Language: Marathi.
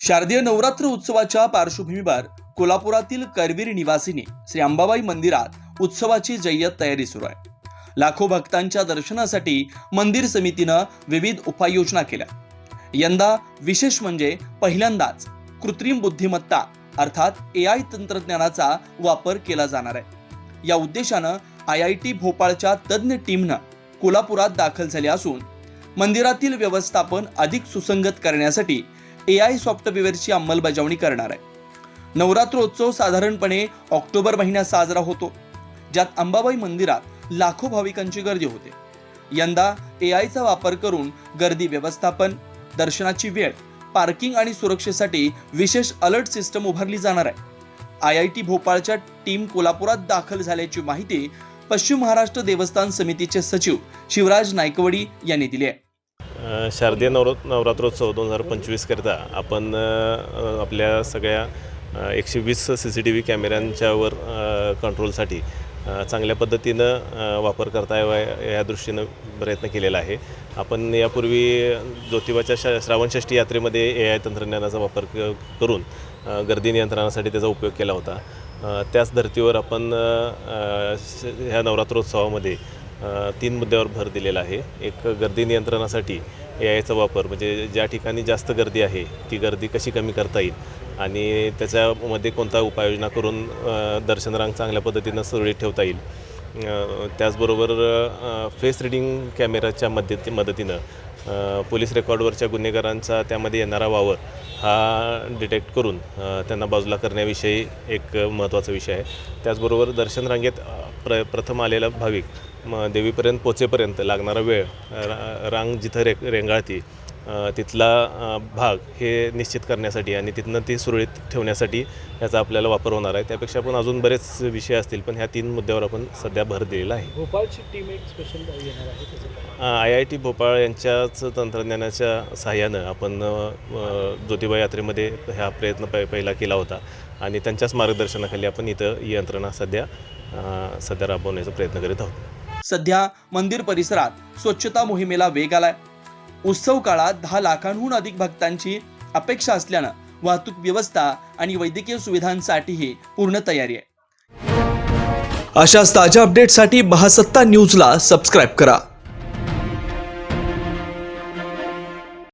शारदीय नवरात्र उत्सवाच्या पार्श्वभूमीवर कोल्हापुरातील करवीर निवासिनी श्री अंबाबाई मंदिरात उत्सवाची जय्यत तयारी सुरू आहे. लाखो भक्तांच्या दर्शनासाठी मंदिर समितीनं विविध उपाययोजना केल्या. यंदा विशेष म्हणजे पहिल्यांदाच कृत्रिम बुद्धिमत्ता अर्थात ए आय तंत्रज्ञानाचा वापर केला जाणार आहे. या उद्देशानं आय आय टी भोपाळच्या तज्ज्ञ टीमनं कोल्हापुरात दाखल झाले असून मंदिरातील व्यवस्थापन अधिक सुसंगत करण्यासाठी ए आय सॉफ्टवेअरची अंमलबजावणी करणार आहे. नवरात्रोत्सव साधारणपणे ऑक्टोबर महिन्यात साजरा होतो ज्यात अंबाबाई मंदिरात लाखो भाविकांची गर्दी होते. यंदा ए आयचा वापर करून गर्दी व्यवस्थापन दर्शनाची वेळ पार्किंग आणि सुरक्षेसाठी विशेष अलर्ट सिस्टम उभारली जाणार आहे. आय आय टी भोपाळच्या टीम कोल्हापुरात दाखल झाल्याची माहिती पश्चिम महाराष्ट्र देवस्थान समितीचे सचिव शिवराज नायकवडी यांनी दिली आहे. शारदीय नवर नवरात्रोत्सव दोन हजार पंचवीसकरिता आपण आपल्या सगळ्या एकशे वीस सी सी टी व्ही कॅमेऱ्यांच्यावर कंट्रोलसाठी चांगल्या पद्धतीनं वापर करता यावा या दृष्टीनं प्रयत्न केलेला आहे. आपण यापूर्वी ज्योतिबाच्या शा श्रावणषष्ठी यात्रेमध्ये ए आय तंत्रज्ञानाचा वापर क करून गर्दी नियंत्रणासाठी त्याचा उपयोग केला होता. त्याच धर्तीवर आपण श- ह्या नवरात्रोत्सवामध्ये तीन मुद्द्यावर भर दिलेला आहे. एक गर्दी नियंत्रणासाठी ए आयचा वापर म्हणजे ज्या ठिकाणी जास्त गर्दी आहे ती गर्दी कशी कमी करता येईल? आणि त्याच्यामध्ये कोणता उपाययोजना करून दर्शनरांग दर्शन रांग चांगल्या पद्धतीनं सुरळीत ठेवता येईल? त्याचबरोबर फेस रिडिंग कॅमेराच्या मदती मदतीनं पोलीस रेकॉर्डवरच्या गुन्हेगारांचा त्यामध्ये येणारा वावर हा डिटेक्ट करून त्यांना बाजूला करण्याविषयी एक महत्त्वाचा विषय आहे. त्याचबरोबर दर्शन रांगेत प्र प्रथम आलेला भाविक म देवीपर्यंत पोचेपर्यंत लागणारा वेळ रा रांग जिथं रे रेंगाळती तिथला भाग हे निश्चित करण्यासाठी आणि तिथनं ती सुरळीत ठेवण्यासाठी याचा आपल्याला वापर होणार आहे. त्यापेक्षा पण अजून बरेच विषय असतील पण ह्या तीन मुद्द्यावर आपण सध्या भर दिलेला आहे. भोपाळची टीम एक special? I I T Bhopal यांच्याच तंत्रज्ञानाच्या सहाय्यानं आपण ज्योतिबा यात्रेमध्ये हा प्रयत्न पहि पहिला केला होता आणि त्यांच्याच मार्गदर्शनाखाली आपण इथं ही यंत्रणा सध्या सध्या राबवण्याचा प्रयत्न करीत आहोत. सध्या मंदिर परिसरात स्वच्छता मोहिमेला वेग आलाय. उत्सव काळात दहा लाखांहून अधिक भक्तांची अपेक्षा असल्यानं वाहतूक व्यवस्था आणि वैद्यकीय सुविधांसाठीही पूर्ण तयारी आहे. अशाच ताज्या अपडेटसाठी महासत्ता न्यूजला सबस्क्राईब करा.